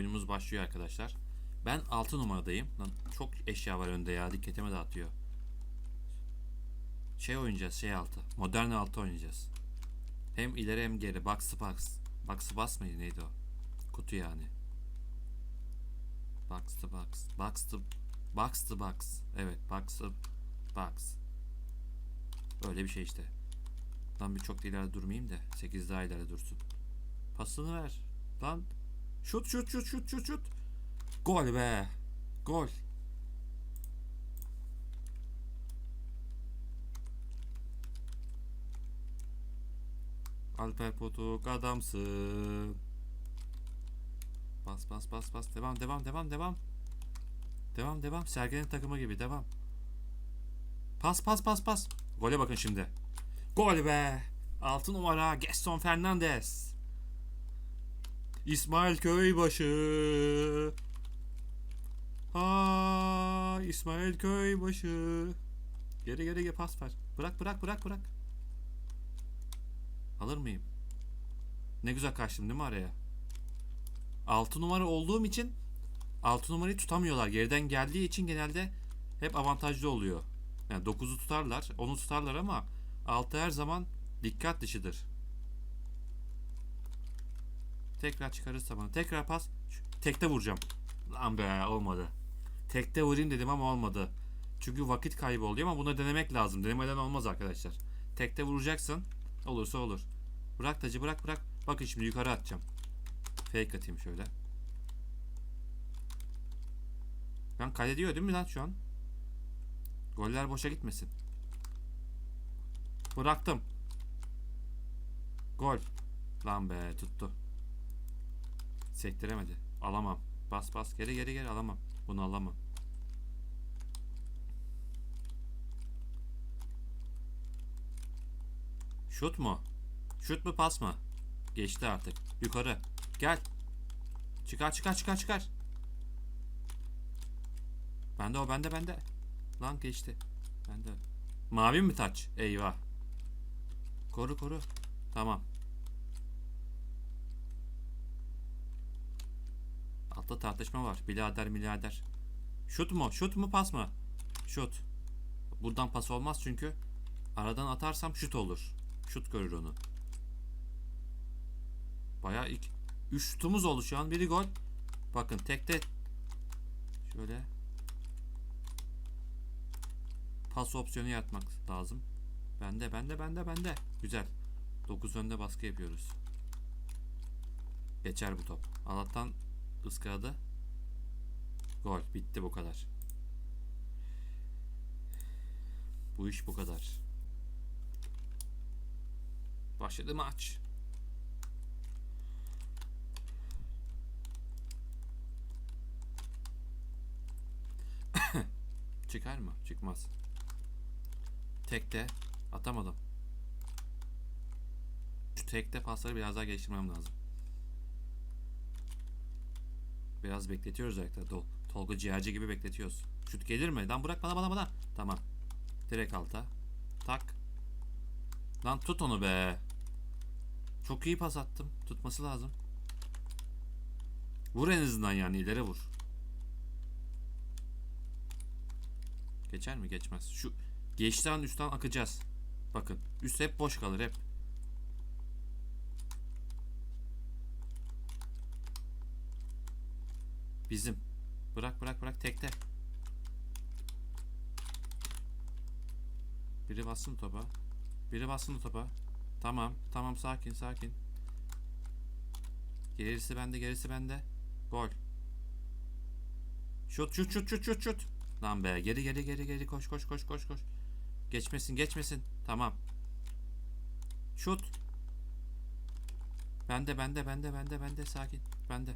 oyunumuz başlıyor arkadaşlar. Ben 6 numaradayım. Lan çok eşya var önde ya. Dikkatimi dağıtıyor. Şey oynayacağız. Şey altı. Modern altı oynayacağız. Hem ileri hem geri. Box box. Box box mıydı? Neydi o? Kutu yani. Box to box. Box to box to box. Evet. Box to box. Öyle bir şey işte. Lan bir çok da ileride durmayayım da 8 daha ileride dursun. Pasını ver. Lan şut şut şut şut şut şut. Gol be. Gol. Alper Potuk adamsın. Bas bas bas bas. Devam devam devam devam. Devam devam. Sergen'in takımı gibi devam. Pas pas pas pas. Gole bakın şimdi. Gol be. 6 numara Gaston Fernandes. İsmail Köybaşı. Ha İsmail Köybaşı. Geri geri geri pas ver. Bırak bırak bırak bırak. Alır mıyım? Ne güzel kaçtım değil mi araya? 6 numara olduğum için 6 numarayı tutamıyorlar. Geriden geldiği için genelde hep avantajlı oluyor. Yani 9'u tutarlar, 10'u tutarlar ama 6 her zaman dikkat dışıdır. Tekrar çıkarırsa bana. Tekrar pas. Tekte vuracağım. Lan be olmadı. Tekte vurayım dedim ama olmadı. Çünkü vakit kaybı oluyor ama bunu denemek lazım. Denemeden olmaz arkadaşlar. Tekte vuracaksın. Olursa olur. Bırak tacı bırak bırak. Bakın şimdi yukarı atacağım. Fake atayım şöyle. Lan kale diyor değil mi lan şu an? Goller boşa gitmesin. Bıraktım. Gol. Lan be tuttu. Sektiremedi. Alamam. Bas bas geri geri geri alamam. Bunu alamam. Şut mu? Şut mu pas mı? Geçti artık. Yukarı. Gel. Çıkar çıkar çıkar çıkar. Bende o bende bende. Lan geçti. Bende. Mavi mi taç? Eyvah. Koru koru. Tamam. Altta tartışma var. Bilader milader. Şut mu? Şut mu pas mı? Şut. Buradan pas olmaz çünkü aradan atarsam şut olur. Şut görür onu. Bayağı ilk 3 şutumuz oldu şu an. Biri gol. Bakın tekte şöyle pas opsiyonu yaratmak lazım. Bende bende bende bende. Güzel. 9 önde baskı yapıyoruz. Geçer bu top. Allah'tan ıskaladı. Gol. Bitti bu kadar. Bu iş bu kadar. Başladı maç. Çıkar mı? Çıkmaz. Tekte atamadım. Şu tekte pasları biraz daha geliştirmem lazım. Biraz bekletiyoruz ayakta. Tol Tolga ciğerci gibi bekletiyoruz. Şut gelir mi? Lan bırak bana bana bana. Tamam. Direkt alta. Tak. Lan tut onu be. Çok iyi pas attım. Tutması lazım. Vur en azından yani ileri vur. Geçer mi? Geçmez. Şu geçten üstten akacağız. Bakın. Üst hep boş kalır hep. Bizim. Bırak bırak bırak tekte. Biri bassın topa. Biri bassın topa. Tamam. Tamam sakin sakin. Gerisi bende gerisi bende. Gol. Şut şut şut şut şut şut. Lan be geri geri geri geri koş koş koş koş koş. Geçmesin geçmesin. Tamam. Şut. Bende bende bende bende bende sakin. Bende.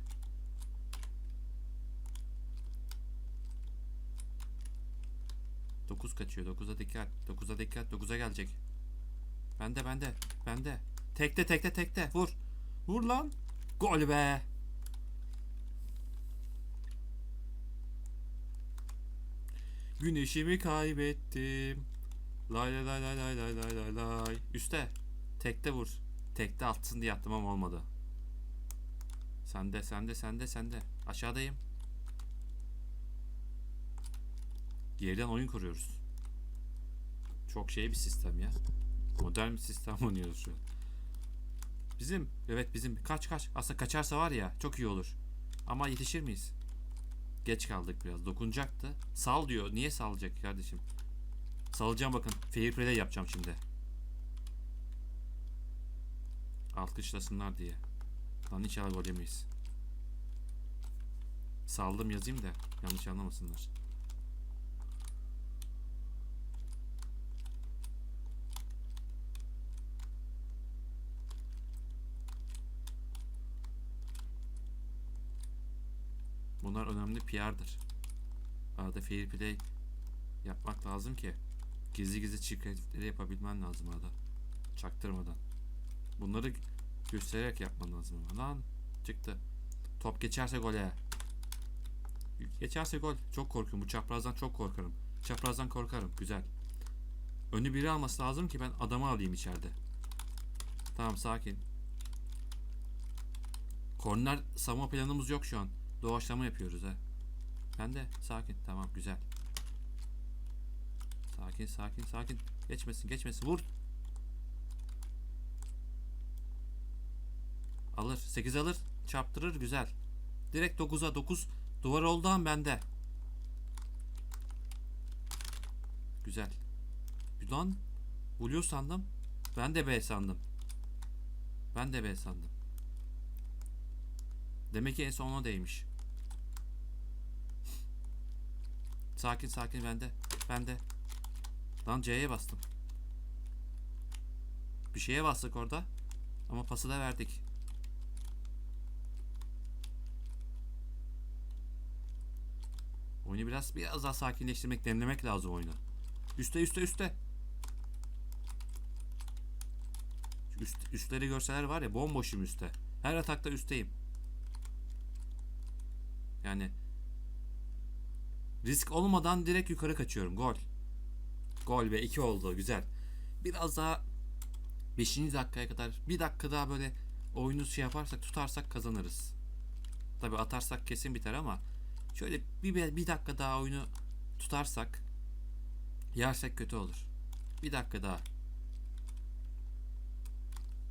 Dokuz kaçıyor. Dokuza dikkat. Dokuza dikkat. Dokuza gelecek. Bende bende. Bende. Tekte tekte tekte. Vur. Vur lan. Gol be. Güneşimi kaybettim. Lay lay lay lay lay lay lay lay lay. Üste. Tekte vur. Tekte atsın diye attım ama olmadı. Sende sende sende sende. Aşağıdayım. Geriden oyun kuruyoruz. Çok şey bir sistem ya. Modern bir sistem oynuyoruz şu an. Bizim evet bizim kaç kaç aslında kaçarsa var ya çok iyi olur. Ama yetişir miyiz? Geç kaldık biraz. Dokunacaktı. Sal diyor. Niye salacak kardeşim? Salacağım bakın. Fair play yapacağım şimdi. Alkışlasınlar diye. Lan inşallah gol yemeyiz. Saldım yazayım da yanlış anlamasınlar. Bunlar önemli PR'dır. Arada fair play yapmak lazım ki gizli gizli hareketleri yapabilmen lazım arada. Çaktırmadan. Bunları göstererek yapman lazım. Lan çıktı. Top geçerse gole. Geçerse gol. Çok korkuyorum. Bu çaprazdan çok korkarım. Çaprazdan korkarım. Güzel. Önü biri alması lazım ki ben adamı alayım içeride. Tamam sakin. Korner savunma planımız yok şu an. Doğaçlama yapıyoruz ha. Ben de sakin. Tamam güzel. Sakin sakin sakin. Geçmesin geçmesin. Vur. Alır. 8 alır. Çarptırır. Güzel. Direkt 9'a 9. Duvar oldu an bende. Güzel. Lan. Blue sandım. Ben de B sandım. Ben de B sandım. Demek ki en son ona değmiş. Sakin sakin bende. Bende. Lan C'ye bastım. Bir şeye bastık orada. Ama pası da verdik. Oyunu biraz biraz daha sakinleştirmek, demlemek lazım oyunu. Üste üste üste. Üst, üstleri görseler var ya bomboşum üste. Her atakta üsteyim. Yani risk olmadan direkt yukarı kaçıyorum. Gol. Gol ve 2 oldu. Güzel. Biraz daha 5. dakikaya kadar bir dakika daha böyle oyunu şey yaparsak tutarsak kazanırız. Tabi atarsak kesin biter ama şöyle bir, bir dakika daha oyunu tutarsak yersek kötü olur. Bir dakika daha.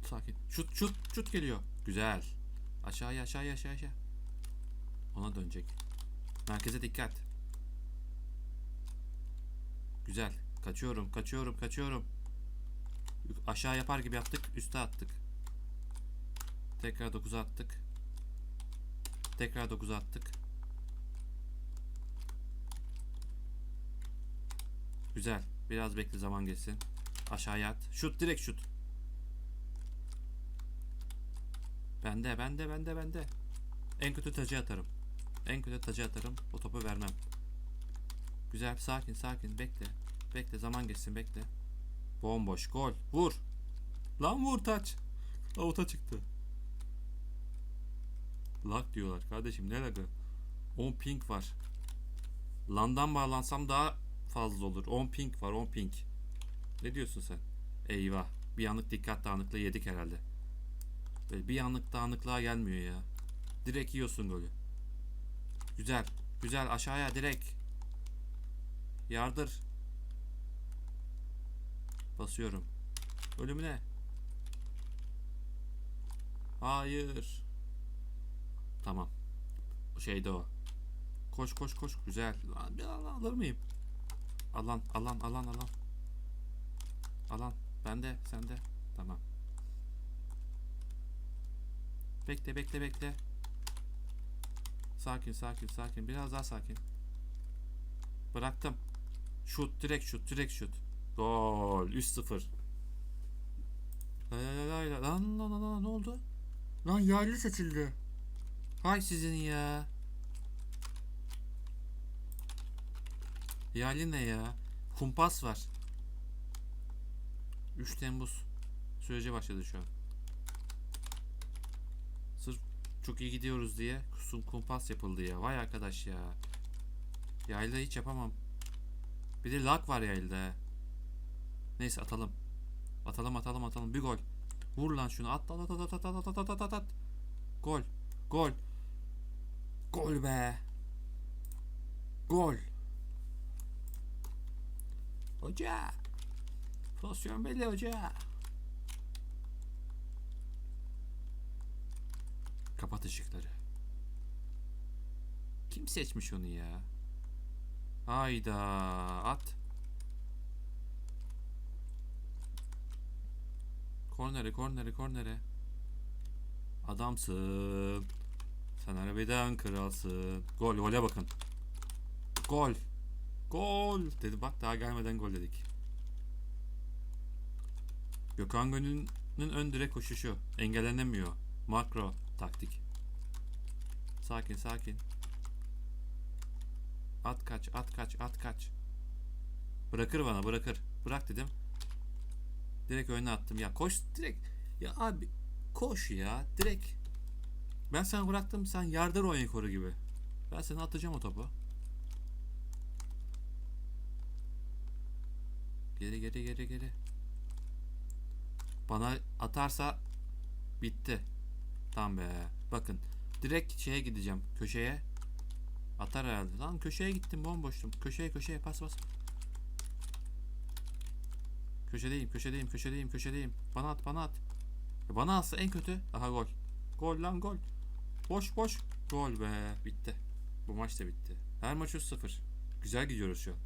Sakin. Şut şut şut geliyor. Güzel. Aşağıya aşağıya aşağı aşağı. Ona dönecek. Merkeze dikkat. Güzel. Kaçıyorum, kaçıyorum, kaçıyorum. Aşağı yapar gibi yaptık, üste attık. Tekrar 9'a attık. Tekrar 9'a attık. Güzel. Biraz bekle zaman geçsin. Aşağıya at. Şut direkt şut. Bende, bende, bende, bende. En kötü tacı atarım. En kötü tacı atarım. O topu vermem. Güzel, sakin, sakin. Bekle. Bekle, zaman geçsin, bekle. Bomboş, gol. Vur. Lan vur taç. Avuta çıktı. Lag diyorlar kardeşim ne lagı? 10 ping var. Landan bağlansam daha fazla olur. 10 ping var 10 ping. Ne diyorsun sen? Eyvah. Bir anlık dikkat dağınıklığı yedik herhalde. Böyle bir anlık dağınıklığa gelmiyor ya. Direkt yiyorsun golü. Güzel. Güzel aşağıya direkt. Yardır. Basıyorum. Ölümüne. Hayır. Tamam. O şeyde o. Koş koş koş. Güzel. Bir alan alır mıyım? Alan alan alan alan. Alan. Bende sende. Tamam. Bekle bekle bekle. Sakin sakin sakin. Biraz daha sakin. Bıraktım. Şut direkt şut direkt şut. Gol 3-0. Lay lay lay lay. Lan lan lan lan ne oldu? Lan yerli seçildi. Hay sizin ya. Yerli ne ya? Kumpas var. 3 Temmuz süreci başladı şu an. Sırf çok iyi gidiyoruz diye kusum kumpas yapıldı ya. Vay arkadaş ya. Yayla hiç yapamam. Bir de lag var yayılda. Neyse atalım. Atalım atalım atalım. Bir gol. Vur lan şunu. At at at at at at at at at at at. Gol. Gol. Gol be. Gol. Hoca. Pozisyon belli hoca. Kapat ışıkları. Kim seçmiş onu ya? Hayda at. Kornere kornere kornere. Adamsın. Sen harbiden kralsın. Gol gole bakın. Gol. Gol dedi bak daha gelmeden gol dedik. Gökhan Gönül'ün ön direk koşuşu engellenemiyor. Makro taktik. Sakin sakin. At kaç, at kaç, at kaç. Bırakır bana, bırakır. Bırak dedim. Direkt önüne attım. Ya koş direkt. Ya abi koş ya direkt. Ben sana bıraktım sen yardır oyun koru gibi. Ben sana atacağım o topu. Geri geri geri geri. Bana atarsa bitti. Tamam be. Bakın direkt şeye gideceğim. Köşeye. Atar herhalde. Lan köşeye gittim bomboştum. Köşeye köşeye pas pas. Köşedeyim köşedeyim köşedeyim köşedeyim. Bana at bana at. E bana atsa en kötü. Aha gol. Gol lan gol. Boş boş. Gol be. Bitti. Bu maç da bitti. Her maç 3-0. Güzel gidiyoruz şu an.